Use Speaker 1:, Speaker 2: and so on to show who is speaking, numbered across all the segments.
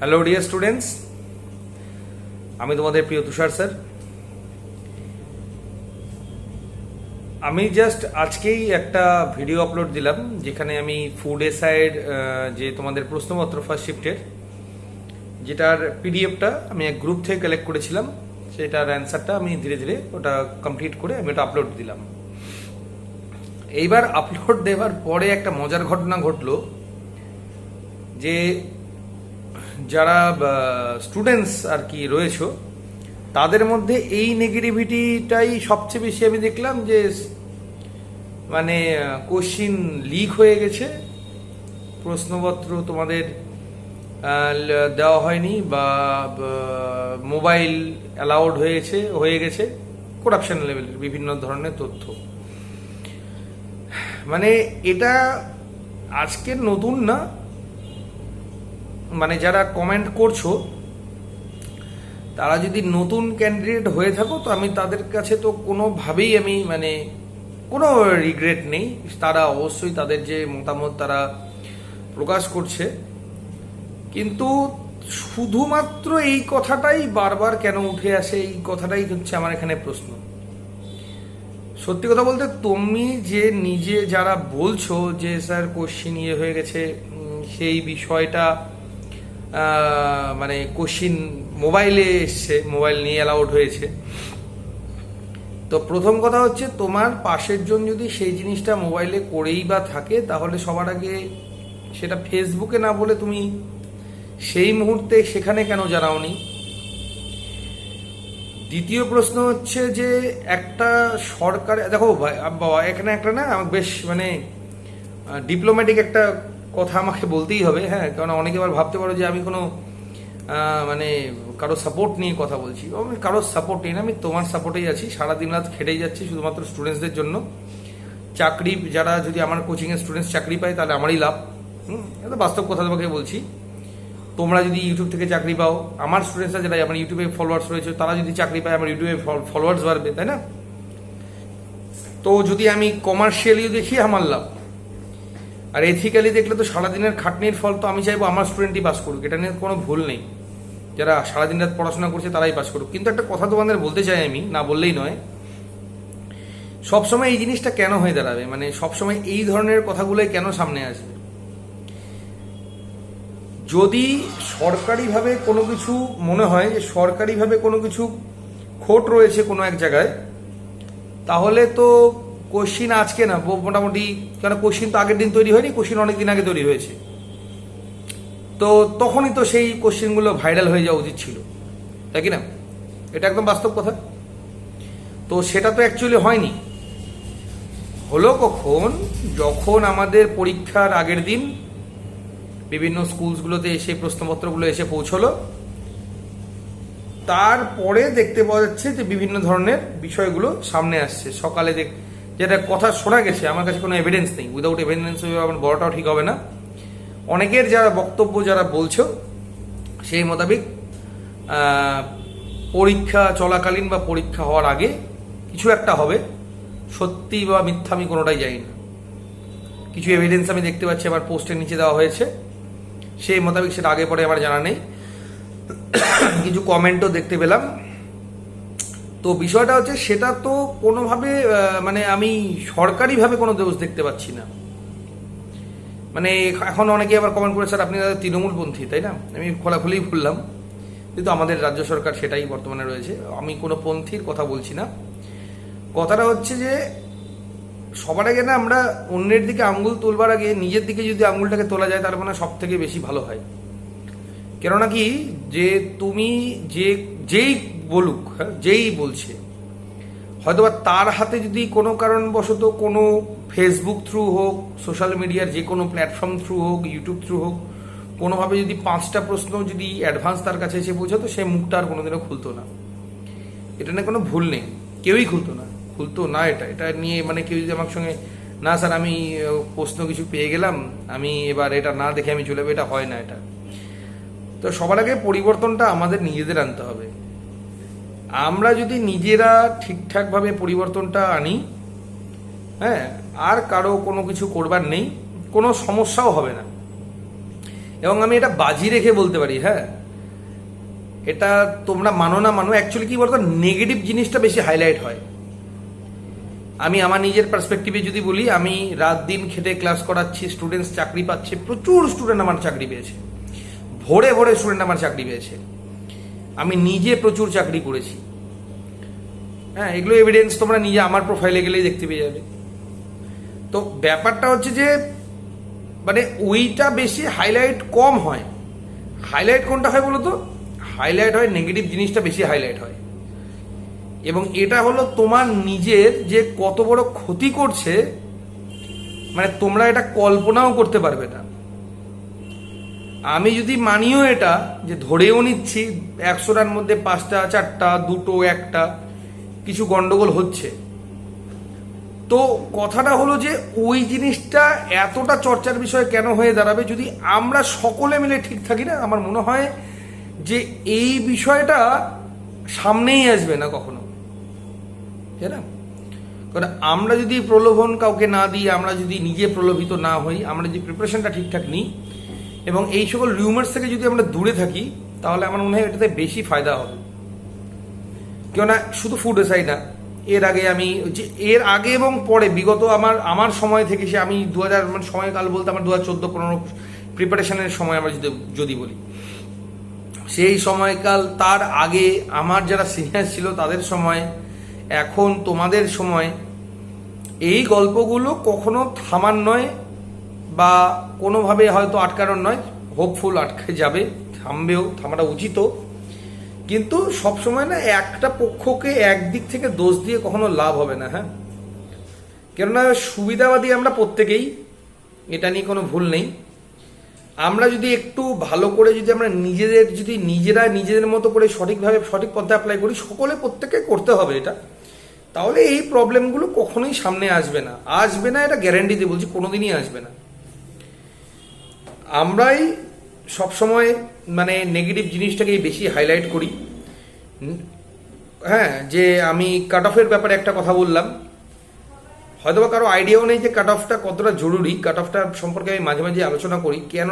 Speaker 1: Hello dear students আমি তোমাদের প্রিয় তুষার স্যার। আমি জাস্ট আজকেই একটা ভিডিও আপলোড দিলাম, যেখানে আমি ফুড এসাইড যে তোমাদের প্রশ্নপত্র ফার্স্ট শিফটের যেটার পিডিএফটা আমি এক গ্রুপ থেকে কালেক্ট করেছিলাম। সেটার অ্যান্সারটা আমি ধীরে ধীরে ওটা কমপ্লিট করে আমি ওটা আপলোড দিলাম। এইবার আপলোড দেওয়ার পরে একটা মজার ঘটনা ঘটলো, যে যারা স্টুডেন্টস আর কি রয়েছে, তাদের মধ্যে এই নেগেটিভিটিটাই সবচেয়ে বেশি আমি দেখলাম যে মানে কোশ্চিন লিক হয়ে গেছে। প্রশ্নপত্র তোমাদের দেওয়া হয়নি বা মোবাইল অ্যালাউড হয়েছে, হয়ে গেছে। করাপশন লেভেলের বিভিন্ন ধরনের তথ্য। মানে এটা আজকের নতুন না মানে যারা কমেন্ট করছ, তারা যদি নতুন ক্যান্ডিডেট হয়ে থাকো, তো আমি তাদের কাছে তো কোনোভাবেই আমি মানে কোনো রিগ্রেট নেই। তারা অবশ্যই তাদের যে মতামত তারা প্রকাশ করছে। কিন্তু শুধুমাত্র এই কথাটাই বারবার কেন উঠে আসে, এই কথাটাই হচ্ছে আমার এখানে প্রশ্ন। সত্যি কথা বলতে তুমি যে নিজে যারা বলছো যে, স্যার কোশ্চিন ইয়ে হয়ে গেছে সেই বিষয়টা মানে কোশ্চিন মোবাইলে এসছে মোবাইল নিয়ে অ্যালাউড হয়েছে। তো প্রথম কথা হচ্ছে তোমার পাশের জন যদি সেই জিনিসটা মোবাইলে করেই বা থাকে, তাহলে সবার আগে সেটা ফেসবুকে না বলে তুমি সেই মুহূর্তে সেখানে কেন জানাওনি? দ্বিতীয় প্রশ্ন হচ্ছে যে একটা সরকার, দেখো বাবা, এখানে একটা না বেশ মানে ডিপ্লোম্যাটিক একটা কথা আমাকে বলতেই হবে হ্যাঁ কারণ অনেকে আবার ভাবতে পারো যে আমি কোনো মানে কারও সাপোর্ট নিয়ে কথা বলছি। আমি কারোর সাপোর্ট নিই না, আমি তোমার সাপোর্টেই আছি। সারাদিন রাত খেটেই যাচ্ছি শুধুমাত্র স্টুডেন্টসদের জন্য। চাকরি, যারা যদি আমার কোচিংয়ের স্টুডেন্টস চাকরি পায়, তাহলে আমারই লাভ। হুম, এটা বাস্তব কথা তোমাকে বলছি। তোমরা যদি ইউটিউব থেকে চাকরি পাও, আমার স্টুডেন্টসরা যারা, আমার ইউটিউবে ফলোয়ার্স রয়েছে, তারা যদি চাকরি পায়, আমার ইউটিউবে ফলোয়ার্স বাড়বে, তাই না? তো যদি আমি কমার্শিয়ালিও দেখি, আমার লাভ। আর এথিক্যালি দেখলে তো সারাদিনের খাটনির ফল তো আমি চাইব আমার স্টুডেন্টই পাস করুক। এটা নিয়ে কোনো ভুল নেই। যারা সারাদিন রাত পড়াশোনা করছে তারাই পাস করুক। কিন্তু একটা কথা তোমাদের বলতে চাই আমি, না বললেই নয়। সবসময় এই জিনিসটা কেন হয়ে দাঁড়াবে? মানে সবসময় এই ধরনের কথাগুলোই কেন সামনে আসবে? যদি সরকারিভাবে কোনো কিছু মনে হয় যে সরকারিভাবে কোনো কিছু খোট রয়েছে কোনো এক জায়গায়, তাহলে তো কোশ্চিন আজকে না মোটামুটি কেন কোশ্চিন তো আগের দিন তৈরি হয়নি, কোশ্চিন অনেক দিন আগে তৈরি হয়েছে। তো তখনই তো সেই কোশ্চিনগুলো ভাইরাল হয়ে যাওয়া উচিত ছিল। তাই কি না? এটা একদম বাস্তব কথা। তো সেটা তো অ্যাকচুয়ালি হয়নি। হলো কখন? যখন আমাদের পরীক্ষার আগের দিন বিভিন্ন স্কুলসগুলোতে এসে প্রশ্নপত্রগুলো এসে পৌঁছলো। তারপরে দেখতে পাওয়া যাচ্ছে যে বিভিন্ন ধরনের বিষয়গুলো সামনে আসছে। সকালে দেখ যেটা কথা শোনা গেছে, আমার কাছে কোনো এভিডেন্স নেই। উইদাউট এভিডেন্স আমার বড়টাও ঠিক হবে না। অনেকের যারা বক্তব্য যারা বলছো, সেই মোতাবেক পরীক্ষা চলাকালীন বা পরীক্ষা হওয়ার আগে কিছু একটা হবে। সত্যি বা মিথ্যা আমি কোনোটাই জানি না। কিছু এভিডেন্স আমি দেখতে পাচ্ছি, আমার পোস্টের নিচে দেওয়া হয়েছে। সেই মোতাবেক সেটা আগে পরে আমার জানা নেই। কিছু কমেন্টও দেখতে পেলাম। তো বিষয়টা হচ্ছে সেটা তো কোনোভাবে মানে আমি সরকারিভাবে কোনো দোষ দেখতে পাচ্ছি না। মানে এখন অনেকে আবার কমেন্ট করে স্যার, আপনি তৃণমূলপন্থী তাই না? আমি খোলাখুলিই বললাম, কিন্তু আমাদের রাজ্য সরকার সেটাই বর্তমানে রয়েছে। আমি কোনো পন্থীর কথা বলছি না। কথাটা হচ্ছে যে, সবার আগে না আমরা অন্যের দিকে আঙ্গুল তুলবার আগে নিজের দিকে যদি আঙ্গুলটাকে তোলা যায়, তার মানে সব থেকে বেশি ভালো হয়। কেননা কি, যে তুমি যে, যেই বলুক হ্যাঁ যেই বলছে। হয়তোবা তার হাতে যদি কোনো কারণবশত কোনো ফেসবুক থ্রু হোক সোশ্যাল মিডিয়ার যে কোনো প্ল্যাটফর্ম থ্রু হোক ইউটিউব থ্রু হোক, কোনোভাবে যদি পাঁচটা প্রশ্ন যদি অ্যাডভান্স তার কাছে এসে পৌঁছাতো, সে মুখটা আর কোনোদিনও খুলতো না। এটা নিয়ে কোনো ভুল নেই। কেউই খুলতো না। খুলতো না এটা। এটা নিয়ে মানে কেউ যদি আমার সঙ্গে, না স্যার, আমি প্রশ্ন কিছু পেয়ে গেলাম, আমি এবার এটা না দেখে আমি চলে যাব, এটা হয় না এটা। তো সবার আগে পরিবর্তনটা আমাদের নিজেদের আনতে হবে। আমরা যদি নিজেরা ঠিকঠাকভাবে পরিবর্তনটা আনি হ্যাঁ আর কারও কোনো কিছু করবার নেই, কোনো সমস্যাও হবে না। এবং আমি এটা বাজি রেখে বলতে পারি হ্যাঁ। এটা তোমরা মানো না মানো অ্যাকচুয়ালি কি বলতো নেগেটিভ জিনিসটা বেশি হাইলাইট হয়। আমি আমার নিজের পার্সপেক্টিভে যদি বলি, আমি রাত দিন খেটে ক্লাস করাচ্ছি স্টুডেন্টস চাকরি পাচ্ছে, প্রচুর স্টুডেন্ট আমার চাকরি পেয়েছে। ভোরে ভোরে স্টুডেন্ট আমার চাকরি পেয়েছে। আমি নিজে প্রচুর চাকরি করেছি। হ্যাঁ এগুলো এভিডেন্স তোমরা নিজে আমার প্রোফাইলে গেলেই দেখতে পেয়ে যাবে। তো ব্যাপারটা হচ্ছে যে মানে ওইটা বেশি হাইলাইট কম হয়। হাইলাইট কোনটা হয় বলো তো হাইলাইট হয় নেগেটিভ জিনিসটা বেশি হাইলাইট হয়। এবং এটা হলো তোমার নিজের যে কত বড় ক্ষতি করছে মানে তোমরা এটা কল্পনাও করতে পারবে না। আমি যদি মানিও এটা, যে ধরেও নিচ্ছি, একশোটার মধ্যে পাঁচটা, চারটা, দুটো, একটা, কিছু গন্ডগোল হচ্ছে। তো কথাটা হলো যে ওই জিনিসটা এতটা চর্চার বিষয় কেন হয়ে দাঁড়াবে, যদি আমরা সকলে মিলে ঠিক থাকি না, আমার মনে হয় যে এই বিষয়টা সামনেই আসবে না কখনো। না? কারণ আমরা যদি প্রলোভন কাউকে না দিই, আমরা যদি নিজে প্রলোভিত না হই, আমরা যদি প্রিপারেশনটা ঠিকঠাক নিই এবং এই সকল রিউমার্স থেকে যদি আমরা দূরে থাকি, তাহলে আমার মনে হয় এটাতে বেশি ফায়দা হবে। কেননা শুধু ফুড এসাই না, এর আগে আমি যে এর আগে এবং পরে বিগত আমার আমার সময় থেকে সে আমি দু হাজার মানে সময়কাল বলতে আমার দু হাজার চোদ্দ, পনেরো প্রিপারেশনের সময় আমরা যদি যদি বলি। সেই সময়কাল তার আগে আমার যারা সিনিয়র ছিল তাদের সময়, এখন তোমাদের সময়, এই গল্পগুলো কখনো থামার নয় বা কোনোভাবে হয়তো আটকানোর নয় হোপফুল আটকে যাবে, থামবেও, থামাটা উচিতও কিন্তু সবসময় না একটা পক্ষকে একদিক থেকে দোষ দিয়ে কখনো লাভ হবে না হ্যাঁ? কেননা সুবিধাবাদী আমরা প্রত্যেকেই, এটা নিয়ে কোনো ভুল নেই। আমরা যদি একটু ভালো করে যদি আমরা নিজেদের, যদি নিজেরা নিজেদের মতো করে সঠিকভাবে, সঠিক পথে অ্যাপ্লাই করি, সকলে প্রত্যেকে করতে হবে এটা, তাহলে এই প্রবলেমগুলো কখনোই সামনে আসবে না। আসবে না এটা গ্যারান্টি দিয়ে বলছি, কোনোদিনই আসবে না। আমরাই সবসময় মানে নেগেটিভ জিনিসটাকেই বেশি হাইলাইট করি। হ্যাঁ যে আমি কাট অফের ব্যাপারে একটা কথা বললাম। হয়তো বা কারও আইডিয়াও নেই যে কাট অফটা কতটা জরুরি। কাট অফটা সম্পর্কে আমি মাঝে মাঝে আলোচনা করি। কেন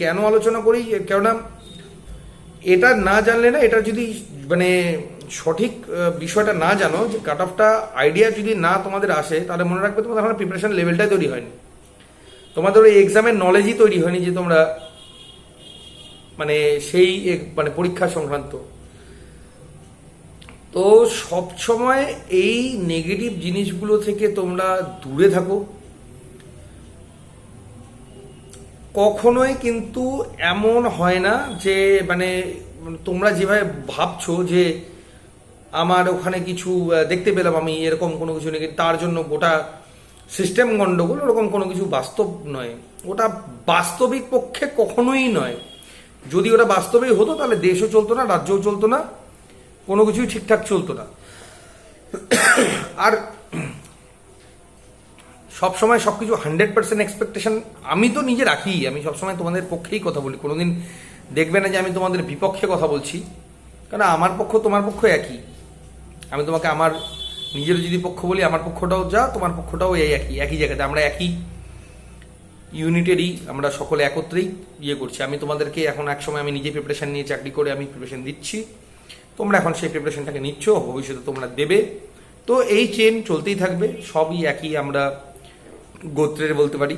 Speaker 1: কেন আলোচনা করি? কেননা এটা না জানলে না, এটা যদি মানে সঠিক বিষয়টা না জানো, যে কাট অফটা আইডিয়া যদি না তোমাদের আসে, তাহলে মনে রাখবে তোমাদের এখন প্রিপারেশন লেভেলটাই তৈরি হয়নি। তোমাদের ওই এক্সামের নলেজই তৈরি হয়নি যে তোমরা মানে সেই মানে পরীক্ষা সংক্রান্ত। তো সব সময় এই নেগেটিভ জিনিসগুলো থেকে তোমরা দূরে থাকো। কখনোই কিন্তু এমন হয় না যে মানে তোমরা যেভাবে ভাবছ যে আমার ওখানে কিছু দেখতে পেলাম আমি এরকম কোনো কিছু নেই তার জন্য গোটা সিস্টেম গন্ডগোল ওরকম কোনো কিছু বাস্তব নয়। ওটা বাস্তবিক পক্ষে কখনোই নয়। যদি ওটা বাস্তবেই হতো, তাহলে দেশও চলতো না, রাজ্যও চলতো না, কোনো কিছুই ঠিকঠাক চলতো না। আর সবসময় সব কিছু হান্ড্রেড পার্সেন্ট এক্সপেকটেশন আমি তো নিজে রাখি, আমি সবসময় তোমাদের পক্ষেই কথা বলি। কোনোদিন দেখবে না যে আমি তোমাদের বিপক্ষে কথা বলছি। কারণ আমার পক্ষ তোমার পক্ষ একই। আমি তোমাকে, আমার নিজের যদি পক্ষ বলি, আমার পক্ষটাও যা, তোমার পক্ষটাও এই একই একই জায়গাতে। আমরা একই ইউনিটেরই আমরা সকলে একত্রেই ইয়ে করছি। আমি তোমাদেরকে এখন এক সময় আমি নিজে প্রিপারেশান নিয়ে চাকরি করে আমি প্রিপারেশন দিচ্ছি। তোমরা এখন সেই প্রিপারেশানটাকে নিচ্ছ, ভবিষ্যতে তোমরা দেবে। তো এই চেন চলতেই থাকবে, সবই একই আমরা গোত্রের বলতে পারি।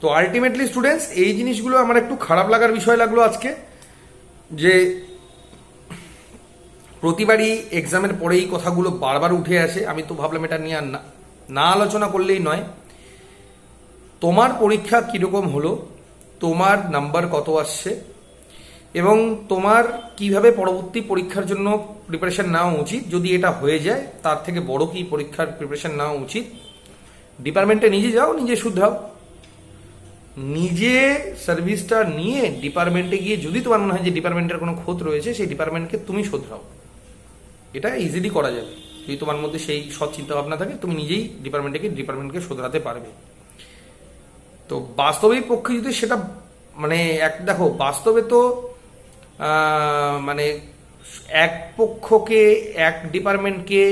Speaker 1: তো আলটিমেটলি স্টুডেন্টস এই জিনিসগুলো আমার একটু খারাপ লাগার বিষয় লাগল আজকে, যে প্রতিবারই এক্সামের পরে এই কথাগুলো বারবার উঠে আসে। আমি তো ভাবলাম এটা নিয়ে আর না- আলোচনা করলেই নয়। তোমার পরীক্ষা কীরকম হলো? তোমার নাম্বার কত আসছে? এবং তোমার কীভাবে পরবর্তী পরীক্ষার জন্য প্রিপারেশন নেওয়া উচিত? যদি এটা হয়ে যায়, তার থেকে বড় কি পরীক্ষার প্রিপারেশন নেওয়া উচিত? ডিপার্টমেন্টে নিজে যাও, নিজে শুধরাও নিজে সার্ভিসটা নিয়ে ডিপার্টমেন্টে গিয়ে যদি তোমার মনে হয় যে ডিপার্টমেন্টের কোনো ক্ষত রয়েছে, সেই ডিপার্টমেন্টকে তুমি শোধরাও এটা ইজিলি করা যাবে। যদি তোমার মধ্যে সেই সৎ চিন্তা ভাবনা থাকে, তুমি নিজেই ডিপার্টমেন্টকে ডিপার্টমেন্টকে শোধরাতে পারবে। তো বাস্তবিক পক্ষে যদি সেটা মানে এক, দেখো, বাস্তবে তো মানে এক পক্ষকে, এক ডিপার্টমেন্টকে,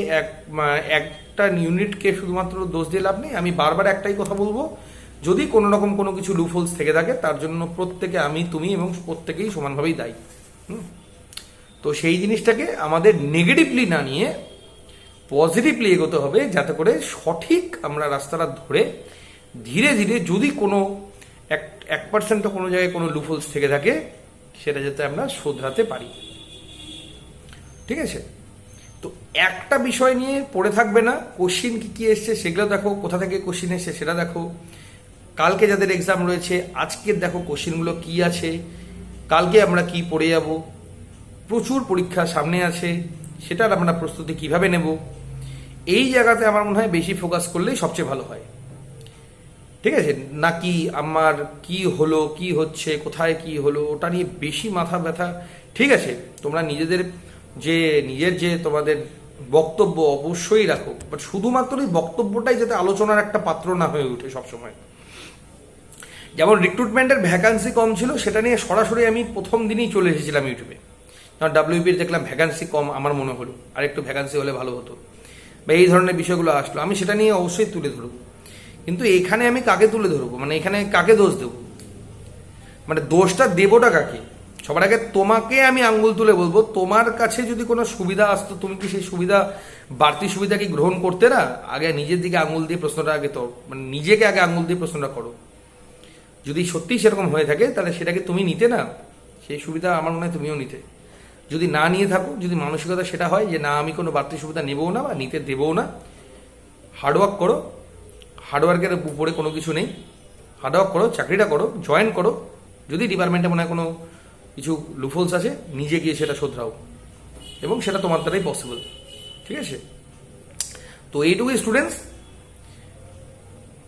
Speaker 1: এক একটা ইউনিটকে শুধুমাত্র দোষ দিয়ে লাভ নেই। আমি বারবার একটাই কথা বলব, যদি কোনো রকম কোনো কিছু লুফলস থেকে থাকে, তার জন্য প্রত্যেকে আমি, তুমি এবং প্রত্যেকেই সমানভাবেই দায়ী। হুম? তো সেই জিনিসটাকে আমাদের নেগেটিভলি না নিয়ে পজিটিভলি এগোতে হবে যাতে করে সঠিক আমরা রাস্তাটা ধরে ধীরে ধীরে যদি কোনো এক এক পার্সেন্টও কোনো জায়গায় কোনো লুফলস থেকে থাকে, সেটা যাতে আমরা শোধরাতে পারি। ঠিক আছে? তো একটা বিষয় নিয়ে পড়ে থাকবে না। কোশ্চিন কী কী এসছে সেগুলো দেখো। কোথা থেকে কোশ্চিন এসছে সেটা দেখো। কালকে যাদের এক্সাম রয়েছে আজকের দেখো কোশ্চিনগুলো কি আছে, কালকে আমরা কি পড়ে যাব। প্রচুর পরীক্ষা সামনে আছে, সেটার আমরা প্রস্তুতি কীভাবে নেব? এই জায়গাতে আমার মনে হয় বেশি ফোকাস করলেই সবচেয়ে ভালো হয়। ঠিক আছে? নাকি আমার কি হলো, কি হচ্ছে, কোথায় কি হলো, ওটা নিয়ে বেশি মাথা ব্যথা? ঠিক আছে, তোমরা নিজেদের যে, নিজের যে তোমাদের বক্তব্য অবশ্যই রাখো বাট শুধুমাত্র এই বক্তব্যটাই যাতে আলোচনার একটা পাত্র না হয়ে ওঠে সবসময়। যেমন রিক্রুটমেন্টের ভ্যাকান্সি কম ছিল, সেটা নিয়ে সরাসরি আমি প্রথম দিনই চলে এসেছিলাম ইউটিউবে কারণ ডাব্লিউবির দেখলাম ভ্যাকান্সি কম আমার মনে হলো। আর একটু ভ্যাকান্সি হলে ভালো হতো। বা এই ধরনের বিষয়গুলো আসলো। আমি সেটা নিয়ে অবশ্যই তুলে ধরবো। কিন্তু এখানে আমি কাকে তুলে ধরবো? মানে এখানে কাকে দোষ দেবো? মানে দোষটা দেবোটা কাকে? সবার আগে তোমাকে আমি আঙ্গুল তুলে বলব, তোমার কাছে যদি কোনো সুবিধা আসতো, তুমি কি সেই সুবিধা, বাড়তি সুবিধা কি গ্রহণ করতে না? আগে নিজের দিকে আঙ্গুল দিয়ে প্রশ্নটা আগে তো মানে নিজেকে আগে আঙ্গুল দিয়ে প্রশ্নটা করো। যদি সত্যিই সেরকম হয়ে থাকে, তাহলে সেটাকে তুমি নিতে না? সেই সুবিধা আমার মনে হয় তুমিও নিতে। যদি না নিয়ে থাকো, যদি মানসিকতা সেটা হয় যে না, আমি কোনো বাড়তি সুবিধা নেবও না বা নিতে দেবও না হার্ডওয়ার্ক করো হার্ডওয়ার্কের উপরে কোনো কিছু নেই। হার্ডওয়ার্ক করো, চাকরিটা করো জয়েন করো। যদি ডিপার্টমেন্টে মনে হয় কোনো কিছু লুফলস আছে, নিজে গিয়ে সেটা শোধরাও। এবং সেটা তোমার দ্বারাই পসিবল ঠিক আছে? তো এইটুকুই স্টুডেন্টস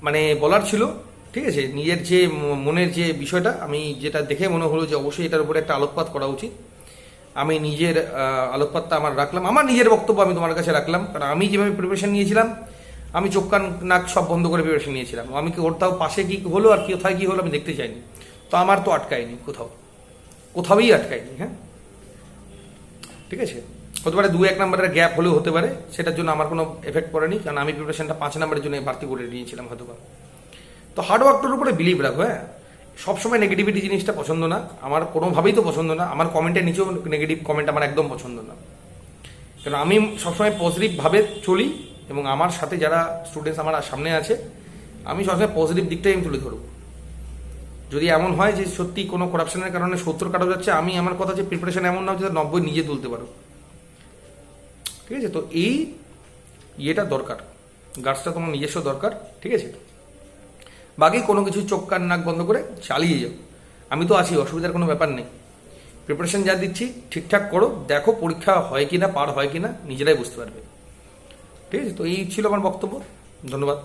Speaker 1: মানে বলার ছিল, ঠিক আছে? নিজের যে মনের যে বিষয়টা, আমি যেটা দেখে মনে হলো যে অবশ্যই এটার উপরে একটা আলোকপাত করা উচিত। আমি নিজের আহ, আলোকপাতটা আমার রাখলাম। আমার নিজের বক্তব্য আমি তোমার কাছে রাখলাম কারণ আমি যেভাবে প্রিপারেশন নিয়েছিলাম আমি চোখ কান নাক সব বন্ধ করে প্রিপারেশন নিয়েছিলাম। আমি কি কোথাও পাশে কি হলো আর কোথায় কি হলো আমি দেখতে চাইনি। তো আমার তো আটকায়নি কোথাও। কোথাওই আটকায়নি হ্যাঁ? ঠিক আছে? হতে পারে দু এক নম্বরের গ্যাপ হলেও হতে পারে সেটার জন্য আমার কোনো এফেক্ট পড়েনি কারণ আমি প্রিপারেশনটা পাঁচ নম্বরের জন্য বাড়তি করে নিয়েছিলাম হয়তো তো হার্ডওয়ার্কটার উপরে বিলিভ রাখো হ্যাঁ? সবসময় নেগেটিভিটি জিনিসটা পছন্দ না। আমার কোনোভাবেই তো পছন্দ না। আমার কমেন্টের নিচেও নেগেটিভ কমেন্ট আমার একদম পছন্দ না। কারণ আমি সবসময় পজিটিভভাবে চলি এবং আমার সাথে যারা স্টুডেন্টস আমার সামনে আছে, আমি সবসময় পজিটিভ দিকটাই আমি তুলে ধরবো। যদি এমন হয় যে সত্যি কোনো করাপশনের কারণে সত্তর কাটা যাচ্ছে, আমি আমার কথা যে প্রিপারেশন এমন না যে নব্বই নিজে তুলতে পারো। ঠিক আছে? তো এই ইয়েটা দরকার। গার্ডসটা তোমার নিজস্ব দরকার। ঠিক আছে? বাকি কোনো কিছু চোখ, কান, নাক বন্ধ করে চালিয়ে যাও। আমি তো আছি, অসুবিধার কোনো ব্যাপার নেই। প্রিপারেশন যা দিচ্ছি, ঠিকঠাক করো। দেখো পরীক্ষা হয় কি না পার হয় কি না নিজেরাই বুঝতে পারবে। ঠিক আছে? তো এই ছিল আমার বক্তব্য। ধন্যবাদ।